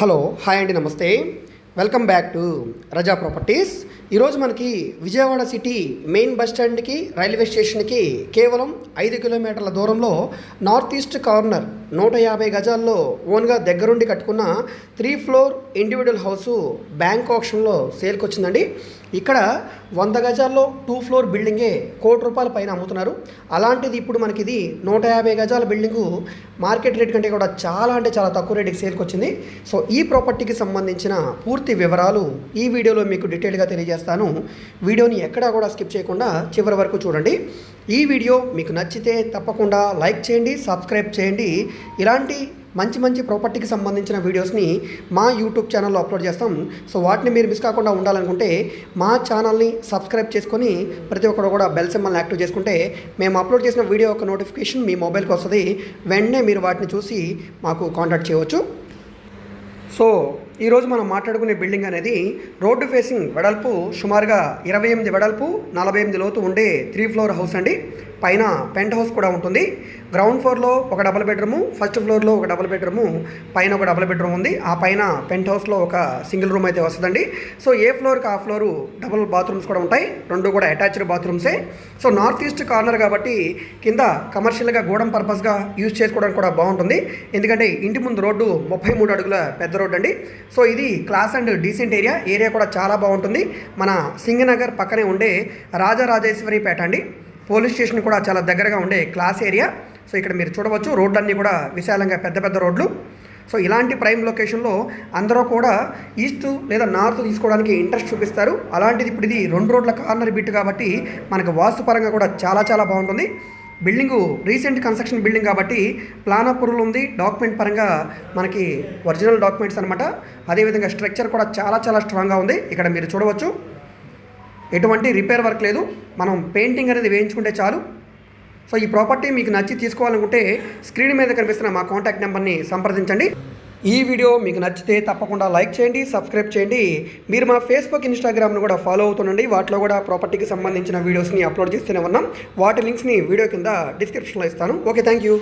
Hello hi అండి నమస్తే. Welcome back to Raza properties. ఈరోజు మనకి విజయవాడ సిటీ మెయిన్ బస్ స్టాండ్కి రైల్వే స్టేషన్కి కేవలం ఐదు కిలోమీటర్ల దూరంలో నార్త్ ఈస్ట్ కార్నర్ నూట యాభై గజాల్లో ఓన్గా దగ్గరుండి కట్టుకున్న three floor individual house bank ఆప్షన్లో సేల్కి వచ్చిందండి ఇక్కడ వంద గజాల్లో టూ ఫ్లోర్ బిల్డింగే కోటి రూపాయల పైన అమ్ముతున్నారు. అలాంటిది ఇప్పుడు మనకి ఇది నూట యాభై గజాల బిల్డింగు మార్కెట్ రేట్ కంటే కూడా చాలా అంటే చాలా తక్కువ రేటుకి సేల్కి వచ్చింది సో ఈ ప్రాపర్టీకి సంబంధించిన పూర్తి వివరాలు ఈ వీడియోలో మీకు డీటెయిల్గా తెలియజేస్తాను. వీడియోని ఎక్కడా కూడా స్కిప్ చేయకుండా చివరి వరకు చూడండి. ఈ వీడియో మీకు నచ్చితే తప్పకుండా లైక్ చేయండి సబ్స్క్రైబ్ చేయండి. ఇలాంటి మంచి మంచి ప్రాపర్టీకి సంబంధించిన వీడియోస్ని మా యూట్యూబ్ ఛానల్లో అప్లోడ్ చేస్తాం. సో వాటిని మీరు మిస్ కాకుండా ఉండాలనుకుంటే మా ఛానల్ని సబ్స్క్రైబ్ చేసుకొని ప్రతి ఒక్కరు కూడా బెల్ సింబల్ని యాక్టివ్ చేసుకుంటే మేము అప్లోడ్ చేసిన వీడియో యొక్క నోటిఫికేషన్ మీ మొబైల్కి వస్తుంది. వెంటనే మీరు వాటిని చూసి మాకు కాంటాక్ట్ చేయవచ్చు. సో ఈరోజు మనం మాట్లాడుకునే బిల్డింగ్ అనేది రోడ్డు ఫేసింగ్ వెడల్పు సుమారుగా ఇరవై ఎనిమిది వెడల్పు నలభై ఎనిమిది లోతు ఉండే త్రీ ఫ్లోర్ హౌస్ అండి. పైన పెంట్ హౌస్ కూడా ఉంటుంది. గ్రౌండ్ ఫ్లోర్లో ఒక డబుల్ బెడ్రూము ఫస్ట్ ఫ్లోర్లో ఒక డబుల్ బెడ్రూము పైన ఒక డబుల్ బెడ్రూమ్ ఉంది. ఆ పైన పెంట్ హౌస్లో ఒక సింగిల్ రూమ్ అయితే వస్తుందండి. సో ఏ ఫ్లోర్కి ఆ ఫ్లోరు డబుల్ బాత్రూమ్స్ కూడా ఉంటాయి. రెండు కూడా అటాచ్డ్ బాత్రూమ్సే. సో నార్త్ ఈస్ట్ కార్నర్ కాబట్టి కింద కమర్షియల్గా గోడం పర్పస్గా యూజ్ చేసుకోవడానికి కూడా బాగుంటుంది. ఎందుకంటే ఇంటి ముందు రోడ్డు ముప్పై మూడు అడుగుల పెద్ద రోడ్డు అండి. సో ఇది class and decent area. Area కూడా చాలా బాగుంటుంది. మన సింగనగర్ పక్కనే ఉండే రాజరాజేశ్వరిపేట అండి. పోలీస్ స్టేషన్ కూడా చాలా దగ్గరగా ఉండే క్లాస్ ఏరియా. సో ఇక్కడ మీరు చూడవచ్చు రోడ్లన్నీ కూడా విశాలంగా పెద్ద పెద్ద రోడ్లు. సో ఇలాంటి ప్రైమ్ లొకేషన్లో అందరూ కూడా ఈస్ట్ లేదా నార్త్ తీసుకోవడానికి ఇంట్రెస్ట్ చూపిస్తారు. అలాంటిది ఇప్పుడు ఇది రెండు రోడ్ల కార్నర్ బిట్ కాబట్టి మనకు వాస్తుపరంగా కూడా చాలా చాలా బాగుంటుంది. బిల్డింగు రీసెంట్ కన్స్ట్రక్షన్ బిల్డింగ్ కాబట్టి ప్లాన్ అప్రూవల్ ఉంది. డాక్యుమెంట్ పరంగా మనకి ఒరిజినల్ డాక్యుమెంట్స్ అనమాట అదేవిధంగా స్ట్రక్చర్ కూడా చాలా చాలా స్ట్రాంగ్గా ఉంది. ఇక్కడ మీరు చూడవచ్చు. ఎటువంటి రిపేర్ వర్క్ లేదు. మనం పెయింటింగ్ అనేది వేయించుకుంటే చాలు. సో ఈ ప్రాపర్టీ మీకు నచ్చి తీసుకోవాలనుకుంటే స్క్రీన్ మీద కనిపిస్తున్న మా కాంటాక్ట్ నెంబర్ని సంప్రదించండి. ఈ వీడియో మీకు నచ్చితే తప్పకుండా లైక్ చేయండి సబ్స్క్రైబ్ చేయండి. మీరు మా ఫేస్బుక్ ఇన్స్టాగ్రామ్ను కూడా ఫాలో అవుతుండండి. వాటిలో కూడా ప్రాపర్టీకి సంబంధించిన వీడియోస్ని అప్లోడ్ చేస్తూనే ఉన్నాం. వాటి లింక్స్ని వీడియో కింద డిస్క్రిప్షన్లో ఇస్తాను. Okay thank you